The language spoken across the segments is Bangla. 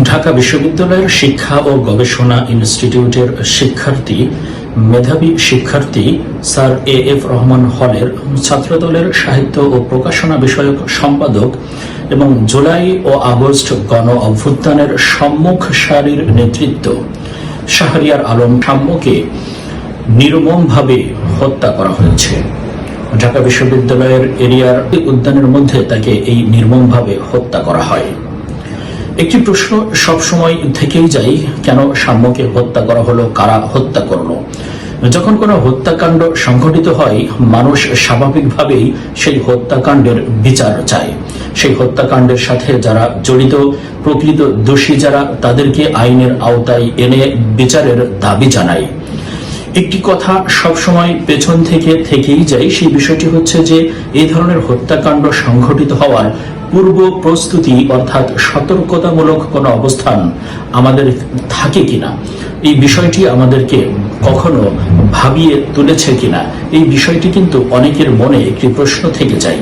ঢাকা বিশ্ববিদ্যালয়ের শিক্ষা ও গবেষণা ইনস্টিটিউটের শিক্ষার্থী, মেধাবী শিক্ষার্থী স্যার এ এফ রহমান হলের ছাত্রদলের সাহিত্য ও প্রকাশনা বিষয়ক সম্পাদক এবং জুলাই ও আগস্ট গণ অভ্যুত্থানের সম্মুখ সারির নেতৃত্ব শাহরিয়ার আলম সাম্যকে নির্মমভাবে হত্যা করা হয়েছে। ঢাকা বিশ্ববিদ্যালয়ের এরিয়ার উদ্যানের মধ্যে তাকে এই নির্মমভাবে হত্যা করা হয়। একটি প্রশ্ন সবসময় থেকেই যাই কেন সাম্যকে হত্যা করা হলো, কারা হত্যা করল? যখন কোনো হত্যাকাণ্ড সংঘটিত হয়, মানুষ স্বাভাবিকভাবেই সেই হত্যাকাণ্ডের বিচার চায়। সেই হত্যাকাণ্ডের সাথে যারা জড়িত, প্রকৃত দোষী যারা, তাদেরকে আইনের আওতায় এনে বিচারের দাবি জানায়। একটি কথা সবসময় পেছন থেকে থেকেই যায়, সেই বিষয়টি হচ্ছে যে, এই ধরনের হত্যাকাণ্ড সংঘটিত হওয়ার পূর্ব প্রস্তুতি অর্থাৎ সতর্কতামূলক কোনো অবস্থান আমাদের থাকে কিনা? এই বিষয়টি আমাদেরকে কখনো ভাবিয়ে তুলেছে কিনা? এই বিষয়টি কিন্তু অনেকের মনে একটি প্রশ্ন থেকে যায়।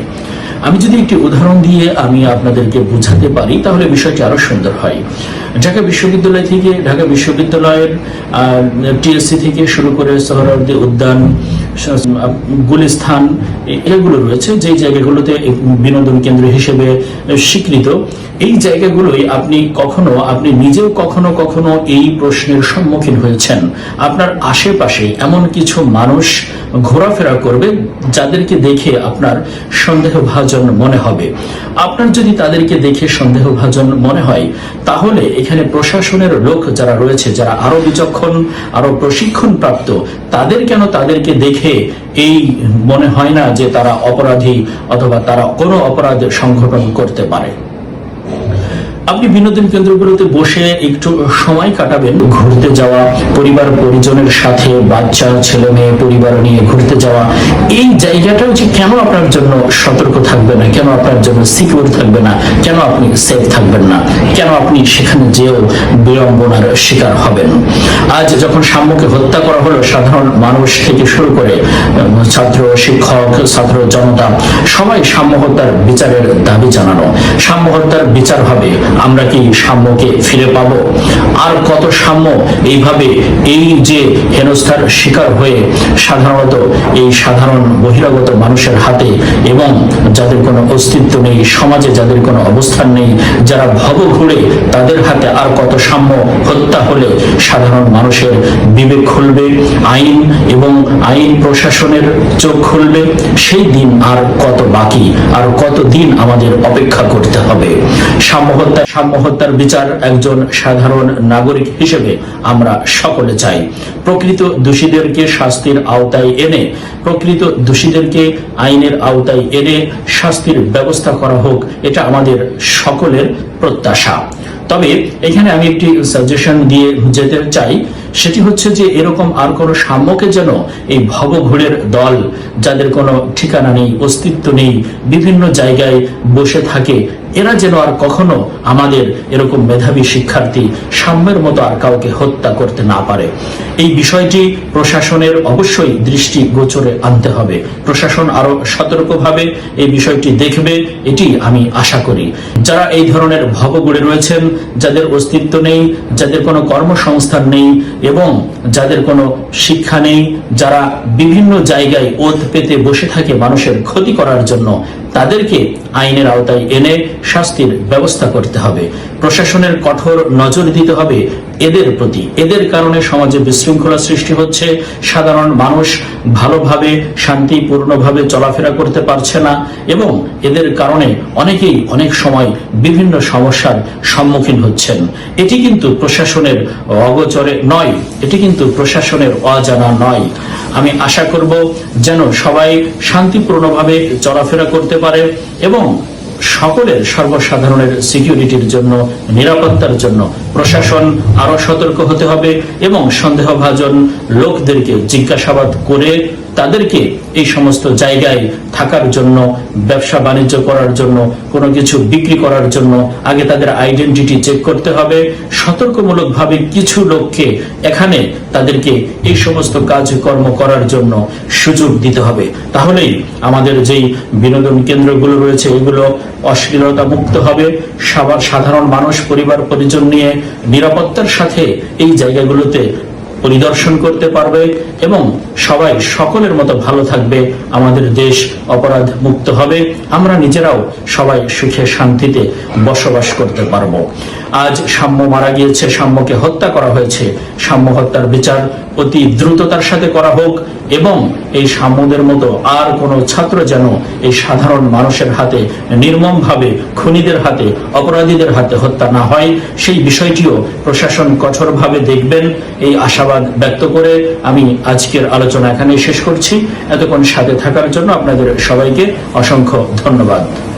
আমি যদি একটি উদাহরণ দিয়ে আমি আপনাদেরকে বুঝাতে পারি, তাহলে বিষয়টি আরও সুন্দর হয়। ঢাকা বিশ্ববিদ্যালয় থেকে, ঢাকা বিশ্ববিদ্যালয়ের টিএসসি থেকে শুরু করে সোহরাওয়ার্দী উদ্যান গুলিস্থান এগুলো রয়েছে যে জায়গাগুলোতে বিনোদন কেন্দ্র হিসেবে স্বীকৃত। এই জায়গাগুলোই আপনি কখনো, আপনি নিজেও কখনো কখনো এই প্রশ্নের সম্মুখীন হয়েছেন? আপনার আশেপাশে এমন কিছু মানুষ ঘোরাফেরা করবে যাদেরকে দেখে আপনার সন্দেহভাজন মনে হবে। আপনার যদি তাদেরকে দেখে সন্দেহভাজন মনে হয়, তাহলে এখানে প্রশাসনের লোক যারা রয়েছে, যারা আরও বিচক্ষণ, আরও প্রশিক্ষণ প্রাপ্ত তাদের কেন তাদেরকে দেখে এই মনে হয় না যে তারা অপরাধী অথবা তারা কোনো অপরাধ সংঘটন করতে পারে? আপনি বিনোদন কেন্দ্রগুলোতে বসে একটু সময় কাটাবেন। ঘুরতে যাওয়া, পরিবার পরিজনের সাথে, বাচ্চা, ছেলে মেয়ে, পরিবার নিয়ে ঘুরতে যাওয়া, এই জায়গাটাও যে কেন আপনার জন্য সতর্ক থাকবে না, কেন আপনার জন্য সিকিউর থাকবে না, কেন আপনি সেফ থাকবেন না, কেন আপনি সেখানে যেও বিড়ম্বনার শিকার হবেন? আজ যখন সাম্যকে হত্যা করা হলো, সাধারণ মানুষ থেকে শুরু করে ছাত্র, শিক্ষক, ছাত্র জনতা, সবাই সাম্য হত্যার বিচারের দাবি জানানো। সাম্য হত্যার বিচার হবে আমরা কি সাম্যকে ফিরে পাবো? আর কত সাম্য এইভাবে এই যে হেনস্থার শিকার হয়ে সাধারণত এই সাধারণ বহিরাগত মানুষের হাতে এবং যাদের কোনো অস্তিত্ব নেই, সমাজে যাদের কোনো অবস্থান নেই, যারা ভব ঘুরে তাদের হাতে আর কত সাম্য হত্যা হলে সাধারণ মানুষের বিবেক খুলবে, আইন এবং আইন প্রশাসনের চোখ খুলবে, সেই দিন আর কত বাকি, আর কত দিন আমাদের অপেক্ষা করতে হবে। সাম্য হত্যা সাম্য হত্যার বিচার একজন সাধারণ নাগরিক হিসেবে আমরা সকলে চাই। প্রকৃত দোষীদেরকে শাস্তির আওতায় এনে, প্রকৃত দোষীদেরকে আইনের আওতায় এনে শাস্তির ব্যবস্থা করা হোক, এটা আমাদের সকলের প্রত্যাশা। তবে এখানে আমি একটি সাজেশন দিয়ে যেতে চাই, সেটি হচ্ছে যে এরকম আর কোনো সাম্যকে যেন এই ভবঘুরের দল, যাদের কোনো ঠিকানা নেই, অস্তিত্ব নেই, বিভিন্ন জায়গায় বসে থাকে এরা যেন আর কখনো আমাদের এরকম মেধাবী শিক্ষার্থী সাম্যের মতো আর কাউকে হত্যা করতে না পারে। এই বিষয়টি প্রশাসনের অবশ্যই দৃষ্টি গোচরে আনতে হবে। প্রশাসন আরও সতর্কভাবে এই বিষয়টি দেখবে, এটি আমি আশা করি। যারা এই ধরনের ভবগুড়ে রয়েছেন, যাদের অস্তিত্ব নেই, যাদের কোনো কর্মসংস্থান নেই এবং যাদের কোনো শিক্ষা নেই, যারা বিভিন্ন জায়গায় ওত পেতে বসে থাকে মানুষের ক্ষতি করার জন্য তাদেরকে আইনের আওতায় এনে শাস্তির ব্যবস্থা করতে হবে। প্রশাসনের কঠোর নজর দিতে হবে এদের প্রতি। এদের কারণে সমাজে বিশৃঙ্খলা সৃষ্টি হচ্ছে। সাধারণ মানুষ ভালোভাবে, শান্তিপূর্ণভাবে চলাফেরা করতে পারছে না এবং এদের কারণে অনেকেই অনেক সময় বিভিন্ন সমস্যার সম্মুখীন হচ্ছেন। এটি কিন্তু প্রশাসনের অগোচরে নয়, এটি কিন্তু প্রশাসনের অজানা নয়। আমি আশা করব যেন সবাই শান্তিপূর্ণভাবে চলাফেরা করতে পারে এবং সকলের সর্বসাধারণের সিকিউরিটির জন্য, নিরাপত্তার জন্য প্রশাসন আরও সতর্ক হতে হবে এবং সন্দেহভাজন লোকদেরকে জিজ্ঞাসাবাদ করে তাদেরকে এই সমস্ত জায়গায় থাকার জন্য, ব্যবসা বাণিজ্য করার জন্য, কোনো কিছু বিক্রি করার জন্য আগে তাদের আইডেন্টিটি চেক করতে হবে। সতর্কমূলকভাবে কিছু লোককে এখানে তাদেরকে এই সমস্ত কাজকর্ম করার জন্য সুযোগ দিতে হবে। তাহলেই আমাদের যেই বিনোদন কেন্দ্রগুলো রয়েছে, এগুলো অশ্লীলতা মুক্ত হবে। সবার সাধারণ মানুষ, পরিবার, পরিজন নিয়ে নিরাপত্তার সাথে এই জায়গাগুলোতে পরিদর্শন করতে পারবে এবং সবাই সকলের মতো ভালো থাকবে। আমাদের দেশ অপরাধ মুক্ত হবে। আমরা নিজেরাও সবাই সুখে শান্তিতে বসবাস করতে পারব। আজ সাম্য মারা গিয়েছে, সাম্যকে হত্যা করা হয়েছে। সাম্য হত্যার বিচার অতি দ্রুততার সাথে করা হোক এবং এই সাম্যদের মতো আর কোনো ছাত্র যেন এই সাধারণ মানুষের হাতে, নির্মমভাবে খুনিদের হাতে, অপরাধীদের হাতে হত্যা না হয়, সেই বিষয়টিও প্রশাসন কঠোরভাবে দেখবেন। এই আশাবাদ ব্যক্ত করে আমি আজকের আলোচনা এখানে শেষ করছি। এতক্ষণ সাথে থাকার জন্য আপনাদের সবাইকে অসংখ্য ধন্যবাদ।